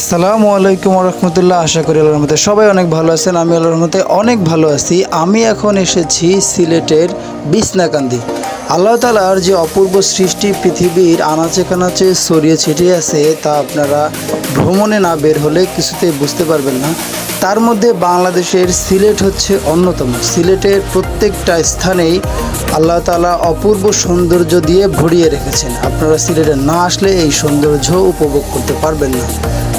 আসসালামু আলাইকুম রহমতুল্লাহ। আশা করি আল্লাহর রহমতে সবাই অনেক ভালো আছেন, আমি আল্লাহর রহমতে অনেক ভালো আছি। আমি এখন এসেছি সিলেটের বিছনাকান্দি। আল্লাহ তালার যে অপূর্ব সৃষ্টি পৃথিবীর আনাচে কানাচে ছড়িয়ে ছিটিয়ে আছে, তা আপনারা ভ্রমণে না বের হলে কিছুতেই বুঝতে পারবেন না। তার মধ্যে বাংলাদেশের সিলেট হচ্ছে অন্যতম। সিলেটের প্রত্যেকটা স্থানেই আল্লাহ তালা অপূর্ব সৌন্দর্য দিয়ে ভরিয়ে রেখেছেন। আপনারা সিলেটে না আসলে এই সৌন্দর্য উপভোগ করতে পারবেন না।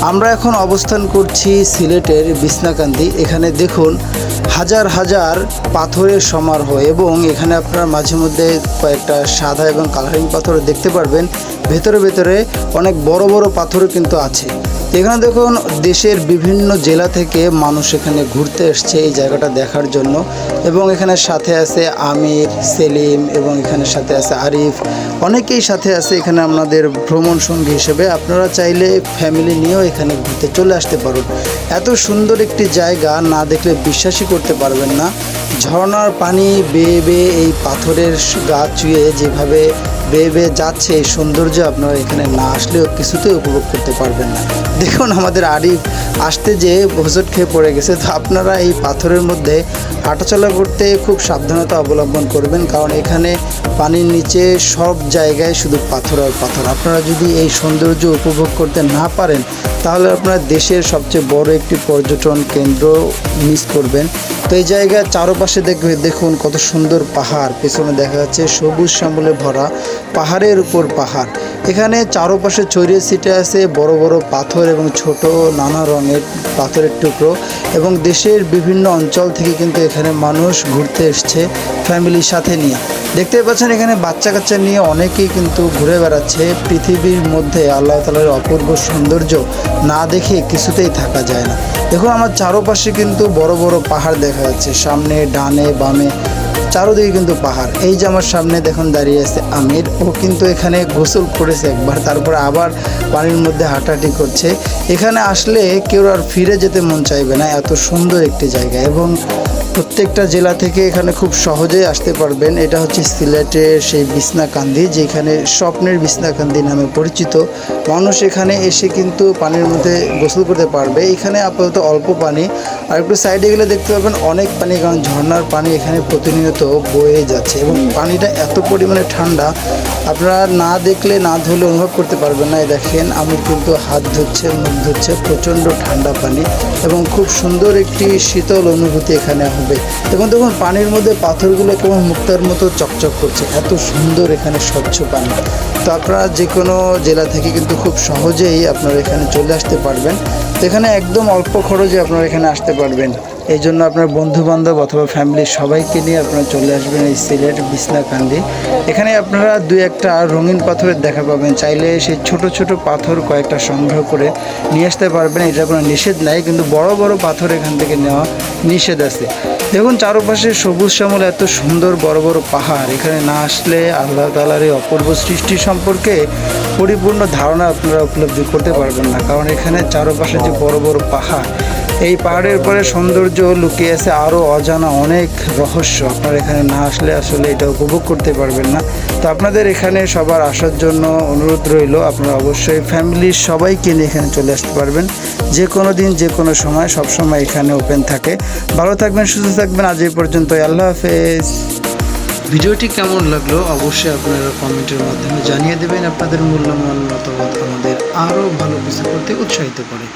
আমরা এখন অবস্থান করছি সিলেটের বিছনাকান্দি। এখানে দেখুন হাজার হাজার পাথরের সমারোহ এবং এখানে আপনার মাঝে মধ্যে কয়েকটা সাদা এবং কালারিং পাথর দেখতে পারবেন। ভেতরে ভেতরে অনেক বড় বড় পাথরও কিন্তু আছে। এখানে দেখুন, দেশের বিভিন্ন জেলা থেকে মানুষ এখানে ঘুরতে এসছে এই জায়গাটা দেখার জন্য। এবং এখানে সাথে আছে আমির, সেলিম এবং এখানে সাথে আছে আরিফ। অনেকেই সাথে আছে এখানে আপনাদের ভ্রমণ সঙ্গী হিসেবে। আপনারা চাইলে ফ্যামিলি নিয়েও এখানে ঘুরতে চলে আসতে পারুন। এত সুন্দর একটি জায়গা না দেখলে বিশ্বাসই করতে পারবেন না। ঝর্ণার পানি বেয়ে বেয়ে এই পাথরের গা চুয়ে যেভাবে বেয়ে বেয়ে যাচ্ছে, এই সৌন্দর্য আপনারা এখানে না আসলেও কিছুতেই উপভোগ করতে পারবেন না। দেখুন আমাদের আরিফ আসতে যে হোঁচট খেয়ে পড়ে গেছে। তো আপনারা এই পাথরের মধ্যে হাঁটাচলা করতে খুব সাবধানতা অবলম্বন করবেন, কারণ এখানে পানির নিচে সব জায়গায় শুধু পাথর আর পাথর। আপনারা যদি এই সৌন্দর্য উপভোগ করতে না পারেন, তাহলে আপনারা দেশের সবচেয়ে বড় একটি পর্যটন কেন্দ্র মিস করবেন। তো এই জায়গার চারপাশে দেখবে, দেখুন কত সুন্দর পাহাড়। পেছনে দেখা যাচ্ছে সবুজ শ্যামলে ভরা পাহাড়ের উপর পাহাড়। এখানে চারপাশে ছড়িয়ে ছিটে আছে বড় বড় পাথর এবং ছোট নানা রঙের পাথরের টুকরো এবং দেশের বিভিন্ন অঞ্চল থেকে কিন্তু এখানে মানুষ ঘুরতে এসছে ফ্যামিলির সাথে নিয়ে। দেখতে পাচ্ছেন, এখানে বাচ্চা কাচ্চা নিয়ে অনেকেই কিন্তু ঘুরে বেড়াচ্ছে। পৃথিবীর মধ্যে আল্লাহ তালার অপূর্ব সৌন্দর্য না দেখে কিছুতেই থাকা যায় না। দেখুন, আমার চারোপাশে কিন্তু বড় বড় পাহাড় দেখা যাচ্ছে। সামনে, ডানে, বামে, চারোদিকে কিন্তু পাহাড়। এই যে আমার সামনে দেখুন, দাঁড়িয়ে আছে আমির। ও কিন্তু এখানে গোসল করেছে একবার, তারপর আবার পানির মধ্যে হাঁটাহাঁটি করছে। এখানে আসলে কেউ আর ফিরে যেতে মন চাইবে না, এত সুন্দর একটি জায়গা। এবং প্রত্যেকটা জেলা থেকে এখানে খুব সহজেই আসতে পারবেন। এটা হচ্ছে সিলেটের সেই বিছনাকান্দি, যেখানে স্বপ্নের বিছনাকান্দি নামে পরিচিত। মানুষ এখানে এসে কিন্তু পানির মধ্যে গোসল করতে পারবে। এখানে আপাতত অল্প পানি। আর একটু সাইডে গেলে দেখতে পাবেন অনেক পানি, কারণ ঝর্ণার পানি এখানে প্রতিনিয়ত বয়ে যাচ্ছে এবং পানিটা এত পরিমাণে ঠান্ডা, আপনারা না দেখলে, না ধুলে অনুভব করতে পারবেন না। দেখেন আমি কিন্তু হাত ধুচ্ছে, মুখ ধুচ্ছে, প্রচণ্ড ঠান্ডা পানি এবং খুব সুন্দর একটি শীতল অনুভূতি এখানে হবে। এবং দেখুন, পানির মধ্যে পাথরগুলো কেমন মুক্তার মতো চকচক করছে, এত সুন্দর এখানে স্বচ্ছ পানি। তো আপনারা যে কোনো জেলা থেকে কিন্তু খুব সহজেই আপনারা এখানে চলে আসতে পারবেন। এখানে একদম অল্প খরচে আপনারা এখানে আসতে পারবেন। এই জন্য আপনার বন্ধু বান্ধব অথবা ফ্যামিলির সবাইকে নিয়ে আপনারা চলে আসবেন এই সিলেট বিছনাকান্দি। এখানে আপনারা দুই একটা রঙিন পাথরের দেখা পাবেন। চাইলে সেই ছোট ছোট পাথর কয়েকটা সংগ্রহ করে নিয়ে আসতে পারবেন। এটা কোনো নিষেধ নাই, কিন্তু বড় বড় পাথর এখান থেকে নেওয়া নিষেধ আছে। দেখুন, চারপাশে সবুজ শ্যামল, এত সুন্দর বড় বড় পাহাড়। এখানে না আসলে আল্লাহ তালার এই অপূর্ব সৃষ্টি সম্পর্কে পরিপূর্ণ ধারণা আপনারা উপলব্ধি করতে পারবেন না। কারণ এখানে চারপাশে যে বড় বড় পাহাড় এই পাহাড়ের পরে সৌন্দর্য লুকিয়ে আছে আরও অজানা অনেক রহস্য। আপনারা এখানে না আসলে আসলে এটা উপভোগ করতে পারবেন না। তো আপনাদের এখানে সবার আসার জন্য অনুরোধ রইল, আপনারা অবশ্যই ফ্যামিলির সবাইকে নিয়ে এখানে চলে আসতে পারবেন। যে কোনো দিন, যে কোনো সময়, সব সময় এখানে ওপেন থাকে। ভালো থাকবেন, সুস্থ থাকবেন, আজ এই পর্যন্ত আল্লাহ হাফেজ। ভিডিওটি কেমন লাগল অবশ্যই আপনারা কমেন্টের মাধ্যমে জানিয়ে দেবেন। আপনাদের মূল্যবান মতামত আমাদের আরও ভালো কিছু করতে উৎসাহিত করে।